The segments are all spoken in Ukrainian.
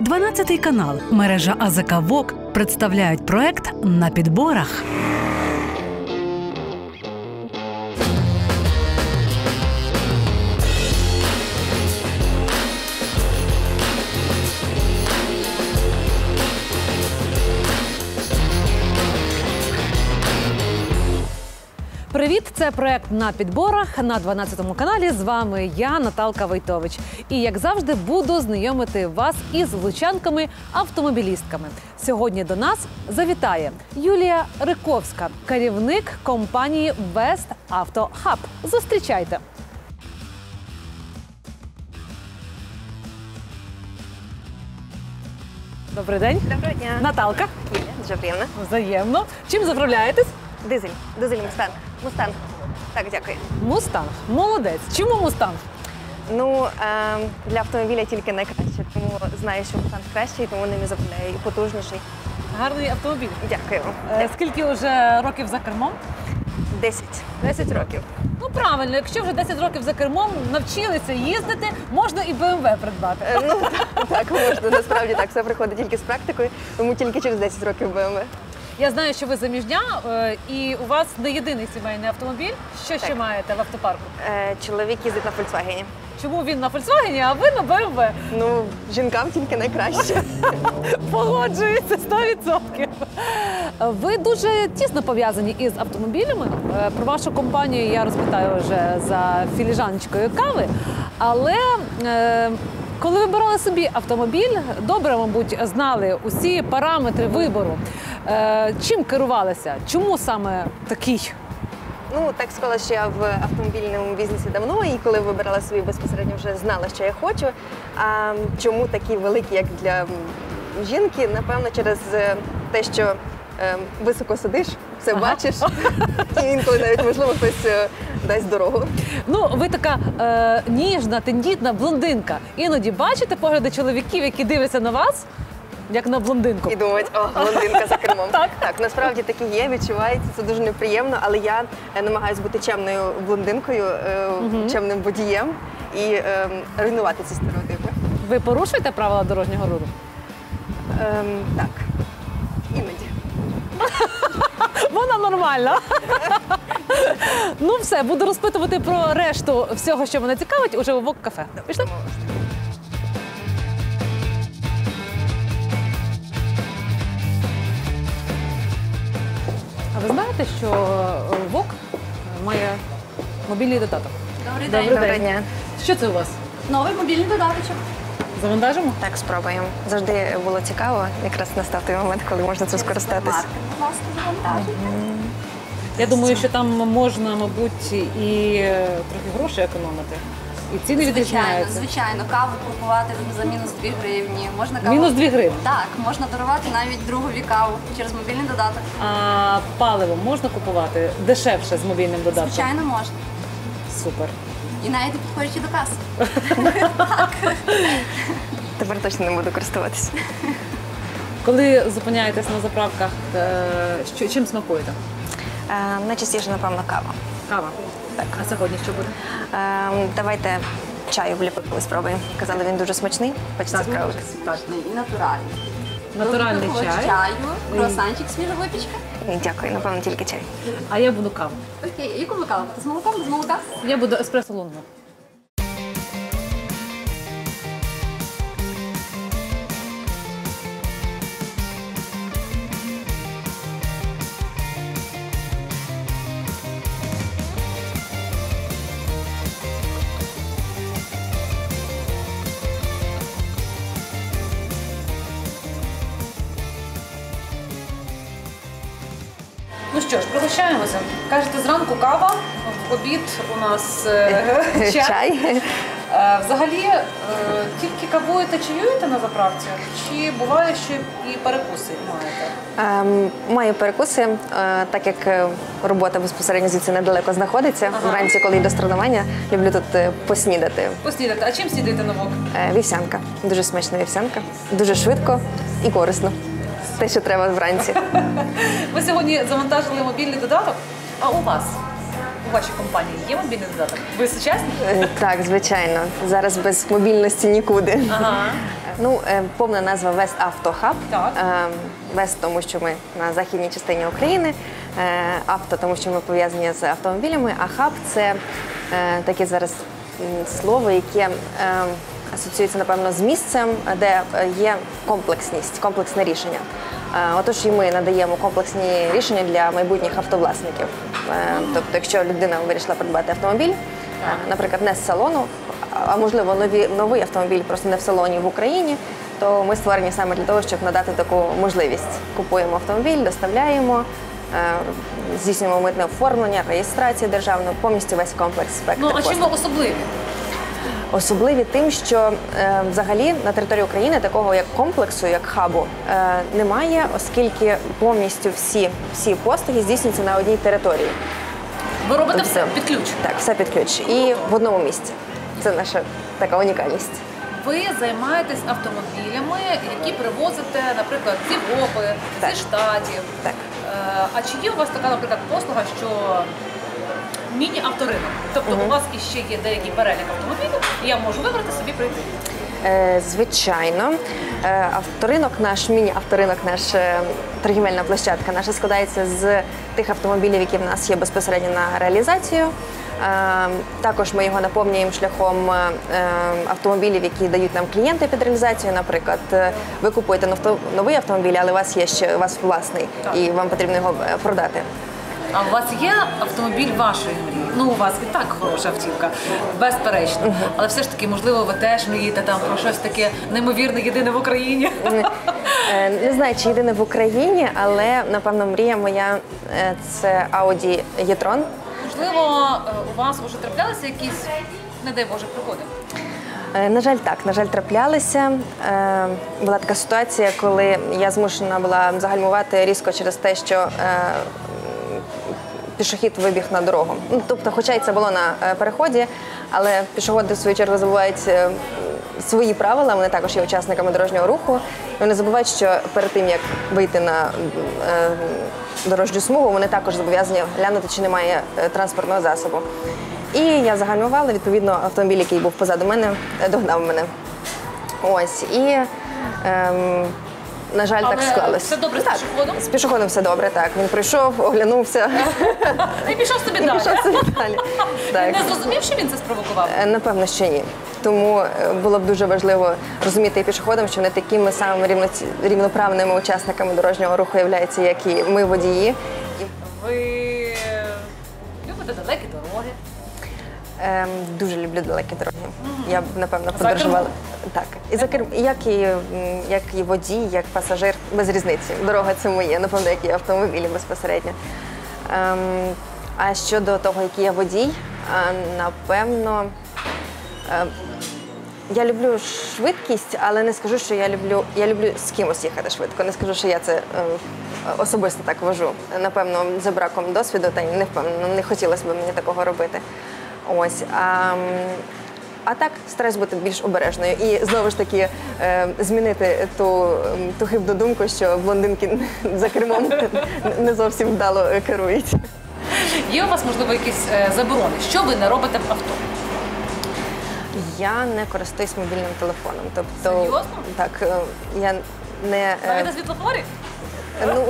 12 канал, мережа АЗК ВОК представляють проект на підборах. Привіт, це проект на підборах на 12 каналі. З вами я, Наталка Войтович. І як завжди, буду знайомити вас із лучанками автомобілістками. Сьогодні до нас завітає Юлія Риковська, керівник компанії West Auto Hub. Зустрічайте. Добрий день. Доброго дня. Наталка. Дуже приємно. Взаємно. Чим заправляєтесь? Дизель. Дизель Мустанг. Мустанг. Так, дякую. Мустанг. Молодець. Чому мустанг? Ну, ем, для автомобіля тільки найкраще, тому знаю, що Мустанг кращий, тому ним і заправляю. І потужніший. Гарний автомобіль. Дякую. Е, Скільки вже років за кермом? 10. 10 років. Ну правильно, якщо вже 10 років за кермом навчилися їздити, можна і BMW придбати. Е, Ну, так можна, насправді так. Все приходить тільки з практикою, тому тільки через 10 років BMW. Я знаю, що ви заміжня, е, і у вас не єдиний сімейний автомобіль. Що ще маєте в автопарку? Е, Чоловік їздить на Volkswagen. Чому він на Volkswagen, а ви на BMW? Ну, жінкам тільки найкраще. Погоджується 100%. Ви дуже тісно пов'язані із автомобілями. Е, Про вашу компанію я розпитаю вже за філіжаночкою кави. Але е, коли вибирали собі автомобіль, добре, мабуть, знали усі параметри вибору. Е, Чим керувалися? Чому саме такий? Ну, так склалося, що я в автомобільному бізнесі давно, і коли вибирала собі безпосередньо, вже знала, що я хочу. А чому такі великі, як для жінки? Напевно, через е, те, що е, високо сидиш, все Ага. бачиш, і інколи навіть можливо хтось е, дасть дорогу. Ну, ви така е, ніжна, тендітна блондинка. Іноді бачите погляди чоловіків, які дивляться на вас, як на блондинку. І думають, о, блондинка за кермом. Так. так, насправді такі є, відчувається, це дуже неприємно, але я е, намагаюся бути чемною блондинкою, е, чемним водієм і е, руйнувати ці стереотипи. Ви порушуєте правила дорожнього руху? Ем, так, іноді. Вона нормальна. ну все, буду розпитувати про решту всього, що мене цікавить, уже у Вок кафе. Пішли? А ви знаєте, що е, Вок має мобільний додаток? Добрий Добрий день. Доброго дня. Що це у вас? Новий мобільний додаточок. Завантажимо? Так, спробуємо. Завжди було цікаво. Якраз настав той момент, коли можна цим скористатись. Марки, будь ласка, завантажуйте. Я думаю, що там можна, мабуть, і е, трохи грошей економити. І ціни Звичайно, відрізняються. звичайно, каву купувати за мінус 2 гривні. Можна каву... Мінус 2 гривні. Так, можна дарувати навіть другові каву через мобільний додаток. А паливо можна купувати дешевше з мобільним додатком? Звичайно, можна. Супер. І навіть не підходячи до каси. Тепер точно не буду користуватися. Коли зупиняєтесь на заправках, е, що, чим смакуєте? Е, найчастіше, напевно, кава. Кава. Так. А сьогодні що буде? Е, давайте чаю в ліпику спробуємо. Казали, він дуже смачний. Хочеться спробувати. Смачний і натуральний. Натуральний Такого чай. чаю, круасанчик, свіжа випічка. Ні, Дякую, напевно, тільки чай. А я буду каву. Окей, яку ви каву? З молоком, без молока? Я буду еспресо лунго. Ну що ж, пригощаємося. Кажете, зранку кава, в обід у нас е, чай. Чай. Е, Взагалі, е, тільки кавуєте чаюєте на заправці? Чи буває, що і перекуси маєте? Ем, маю перекуси, е, так як е, робота безпосередньо звідси недалеко знаходиться. Ага. Вранці, коли йду з тренування, люблю тут е, поснідати. Поснідати. А чим снідаєте на вок? Е, Вівсянка. Дуже смачна вівсянка. Дуже швидко і корисно. Те, що треба вранці. Ви сьогодні завантажили мобільний додаток, а у вас? у вашій компанії є мобільний додаток? Ви сучасні? Е, Так, звичайно. Зараз без мобільності нікуди. Ага. Ну, е, повна назва Вест Автохаб. Так. Вест, тому що ми на західній частині України. Е, Авто, тому що ми пов'язані з автомобілями. А хаб це е, таке зараз слово, яке е, асоціюється, напевно, з місцем, де е, є комплексність, комплексне рішення. Е, Отож, і ми надаємо комплексні рішення для майбутніх автовласників. Е, Тобто, якщо людина вирішила придбати автомобіль, наприклад, не з салону, а можливо нові, новий автомобіль просто не в салоні в Україні, то ми створені саме для того, щоб надати таку можливість. Купуємо автомобіль, доставляємо, здійснюємо митне оформлення, реєстрацію державну, повністю весь комплекс спектр. Ну а чим ви особливі? Особливі тим, що е, взагалі на території України такого як комплексу, як хабу, е, немає, оскільки повністю всі, всі послуги здійснюються на одній території. Ви робите все Тобто- під ключ. Так, все під ключ. І в одному місці. Це наша така унікальність. Ви займаєтесь автомобілями, які привозите, наприклад, з Європи, зі штатів. Так. Е, А чи є у вас така, наприклад, послуга, що міні-авторинок? Тобто у вас іще є деякий перелік автомобілів, і я можу вибрати собі прийти. Е, Звичайно, Е, авторинок наш міні-авторинок, наш е, торгівельна площадка наша складається з тих автомобілів, які в нас є безпосередньо на реалізацію. Е, Також ми його наповнюємо шляхом е, автомобілів, які дають нам клієнти під реалізацію. Наприклад, е, ви купуєте новто- новий автомобіль, але у вас є ще у вас власний, і вам потрібно його е, продати. А у вас є автомобіль вашої мрії? Ну, у вас і так хороша автівка, безперечно. Але все ж таки, можливо, ви теж мрієте там про щось таке неймовірне, єдине в Україні. Е, Не знаю, чи єдине в Україні, але напевно мрія моя е, це Audi e-tron. Можливо, е, у вас вже траплялися якісь, не дай Боже, пригоди. Е, На жаль, так, на жаль, траплялися. Е, Була така ситуація, коли я змушена була загальмувати різко через те, що е, пішохід вибіг на дорогу. Ну, тобто, хоча й це було на е, переході, але пішоходи в свою чергу забувають е, свої правила, вони також є учасниками дорожнього руху. І вони забувають, що перед тим як вийти на е, дорожню смугу, вони також зобов'язані глянути, чи немає транспортного засобу. І я загальмувала, відповідно, автомобіль, який був позаду мене, догнав мене. Ось. І, ем, на жаль, так Але склалося. все добре з пішоходом? З пішоходом все добре, так. Він прийшов, оглянувся І пішов собі і далі. пішов собі далі. Так. Не зрозумів, що він це спровокував? Е, Напевно, що ні. Тому е, було б дуже важливо розуміти і пішоходам, що вони такими самими рівноці- рівноправними учасниками дорожнього руху являються, як і ми водії. Ви любите далекі дороги. ем, дуже люблю далекі дороги. Я б напевно подорожувала. Так, і за керм, як і як і водій, як пасажир, без різниці. Дорога це моє, напевно, як і автомобілі безпосередньо. Ем, а щодо того, який я водій, е, напевно. е, Я люблю швидкість, але не скажу, що я люблю. Я люблю з кимось їхати швидко. Не скажу, що я це е, особисто так вожу. Напевно, за браком досвіду, та й не впевнена, не хотілося б мені такого робити. Ось. А, м, а так, стараюсь бути більш обережною і знову ж таки е, змінити ту, ту хибну думку, що блондинки за кермом не зовсім вдало е, керують. Є у вас, можливо, якісь е, заборони? Що ви не робите в авто? Я не користуюсь мобільним телефоном. Тобто, Серйозно? так, е, я не е, Навіть на світлофорі? Ну,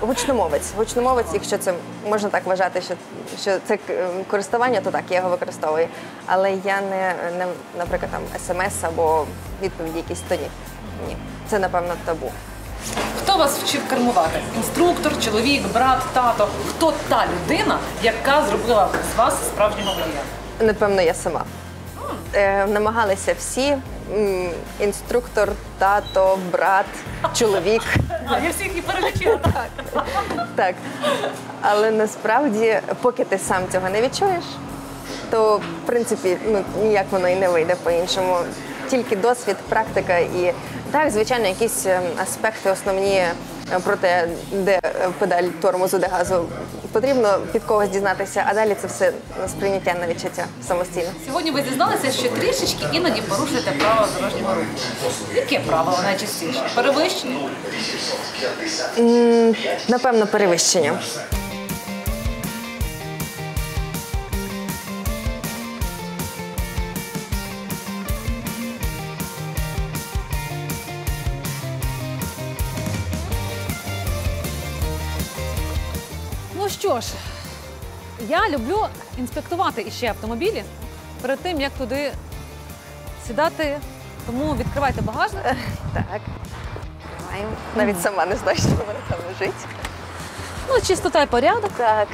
гучномовець. Гучномовець, якщо це можна так вважати, що, що це е, користування, то так, я його використовую. Але я не, не наприклад, там смс або відповіді якісь то ні. Ні. Це, напевно, табу. Хто вас вчив кермувати? Інструктор, чоловік, брат, тато? Хто та людина, яка зробила з вас справжнього водія? Напевно, я сама. Е, намагалися всі. М, Інструктор, тато, брат, чоловік. А, я всіх їх перелічила. Так. Але насправді, поки ти сам цього не відчуєш, то в принципі ну, ніяк воно і не вийде по-іншому. Тільки досвід, практика і так, звичайно, якісь е, аспекти основні про те, де е, педаль тормозу, де газу. Потрібно під когось дізнатися, а далі це все сприйняття на відчуття самостійно. Сьогодні ви зізналися, що трішечки іноді порушуєте право дорожнього руху. Яке правило найчастіше? Перевищення? Напевно, перевищення. Що ж, я люблю інспектувати іще автомобілі перед тим, як туди сідати. Тому відкривайте багажник. Так. Маємо. Навіть сама не знаю, що вона там лежить. Ну, чистота і порядок. Так.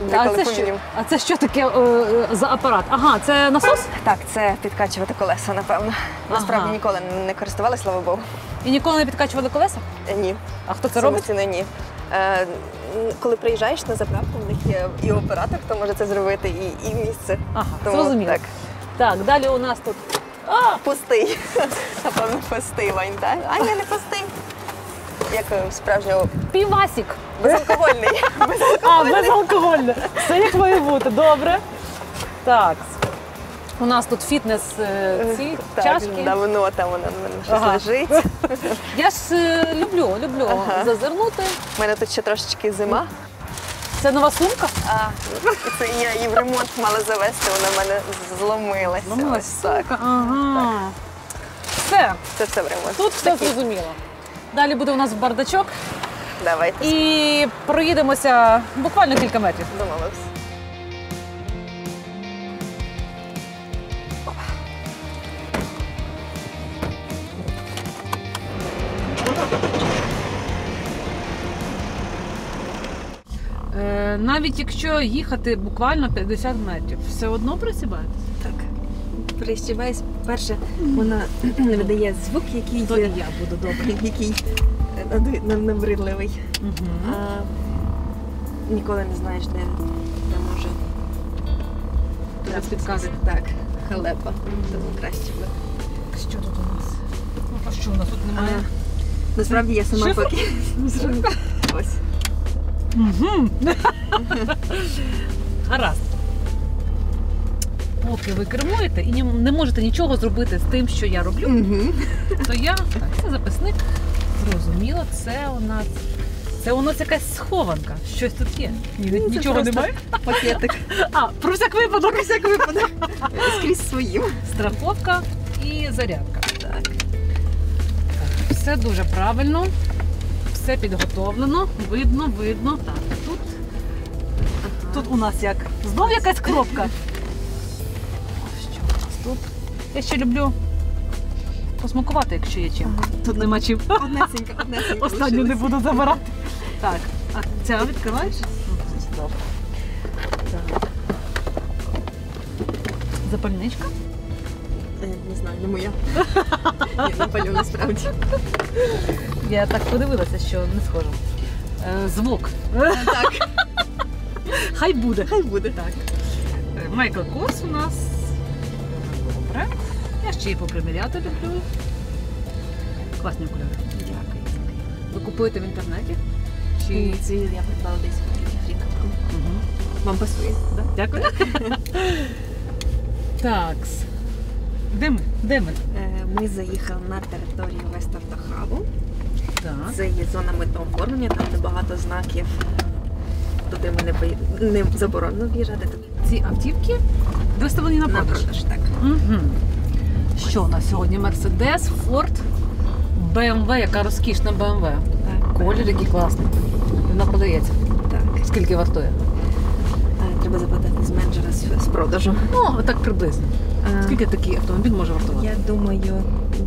А Ніколи це, що, помінім. а це що таке е, е, за апарат? Ага, це насос? Так, це підкачувати колеса, напевно. Насправді Ага. ніколи не користувалася, слава Богу. І ніколи не підкачували колеса? Е, Ні. А хто це робить? Самостійно ні. Е, коли приїжджаєш на заправку, в них є і оператор, хто може це зробити, і, і місце. Ага, Тому зрозуміло. так. Так, далі у нас тут. А, Пустий. Напевно, пустий вань, так? А ні, не пустий. Як е, справжнього півасік. безалкогольний. А, безалкогольне. Все як має бути, добре. Так. У нас тут фітнес е, ці Так, чашки. давно там вона в мене щось Ага. лежить. Я ж е, люблю, люблю Ага. зазирнути. У мене тут ще трошечки зима. Це нова сумка. А, це я її в ремонт мала завести, вона в мене зломилася. Ось так. сумка. Ага. Все, Це все в ремонт. тут все Такі. зрозуміло. Далі буде у нас бардачок. Давайте. І проїдемося буквально кілька метрів. Домовились. Навіть якщо їхати буквально 50 метрів, все одно присібаєте? Так. Прищиваюсь. Перше, вона не видає звук, який, То і я буду добре. який е, набридливий. Угу. А, ніколи не знаєш, де, де може. Тебе підказує. Так, халепа. Тому краще би. Що тут у нас? Ну, а що у нас тут немає? А, Насправді я сама Шифр? поки. Ось. Угу. Гаразд. Поки ви кермуєте і не можете нічого зробити з тим, що я роблю, Угу. то я так, це записник. Зрозуміло, це у нас. Це у нас якась схованка. Щось тут є. Ні, Це нічого просто немає. Пакетик. А, про всяк випадок. Про всяк випадок. Скрізь своїм. Страховка і зарядка. Так. Все дуже правильно, все підготовлено, видно, видно. Так, тут, тут у нас як? Знов якась кнопка. Що у нас тут? Я ще люблю посмакувати, якщо є чим. Тут нема чим. Однесенька, однесенька. Останню не буду забирати. Так, а ця відкриваєш? Так. Запальничка? Е, Не знаю, не моя. Я напалю насправді. Я так подивилася, що не схоже. Е, звук. Так, Хай буде. хай буде. Так. Е, Майкл Корс у нас. Добре. Я ще й поприміряти люблю. Класні окуляри. Дякую. Ви купуєте в інтернеті? Чи... Це я придбала десь в Києві. Угу. Вам пасує? Да? Дякую. так. Де ми? Де ми? Е, Ми заїхали на територію Вестартахабу. Так. Це є зона митного оформлення, там де багато знаків. Туди ми не, пої- не заборонено в'їжджати. Ці автівки виставлені на на продаж. продаж. Так. Угу. Що у нас сьогодні? Мерседес, Форд, БМВ, яка розкішна БМВ. Колір який класний. Вона продається. так. Скільки вартує? Треба запитати з менеджера з, з продажу. Ну, так приблизно. Е, Скільки такий автомобіль може вартувати? Я думаю,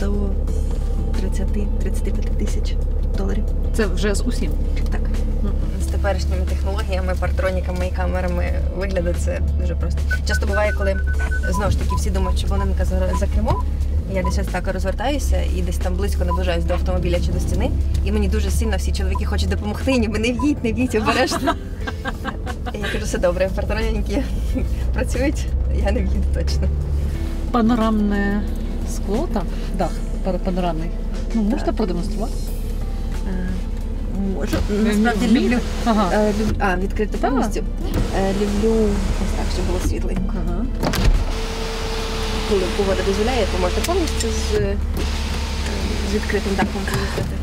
до 30-35 тисяч доларів. Це вже з усім. Так. З теперішніми технологіями, партроніками і камерами виглядає це дуже просто. Часто буває, коли знову ж таки всі думають, що Боненка за, за кермом. Я десь ось так розвертаюся і десь там близько наближаюсь до автомобіля чи до стіни. І мені дуже сильно всі чоловіки хочуть допомогти, ніби не в'їдь, не в'їдь, обережно. Я кажу, все добре, партроніки працюють, я не в'їду точно. Панорамне скло, так, дах панорамний. Ну, можете продемонструвати? Е, Можу. Насправді Вмієте? люблю. Ага. Е, А, відкрити повністю. Е, Люблю ось так, щоб було світленько. ага. Коли погода дозволяє, то можна повністю з, е, з відкритим дахом поїздити.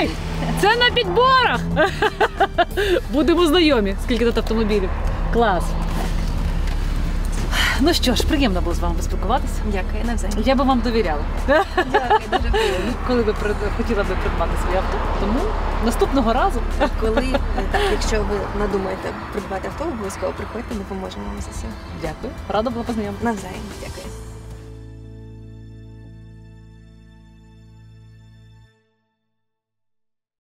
Ей! Це на підборах! Будемо знайомі, скільки тут автомобілів. Клас. Ну що ж, приємно було з вами поспілкуватися. Дякую, навзаєм. Я би вам довіряла, Дякую, дуже приємно. коли би хотіла би придбати своє авто. Тому наступного разу Коли е, так, якщо ви надумаєте придбати авто, обов'язково приходьте, допоможемо вам з усім. дякую. Рада була познайомитися. Навзаєм. Дякую.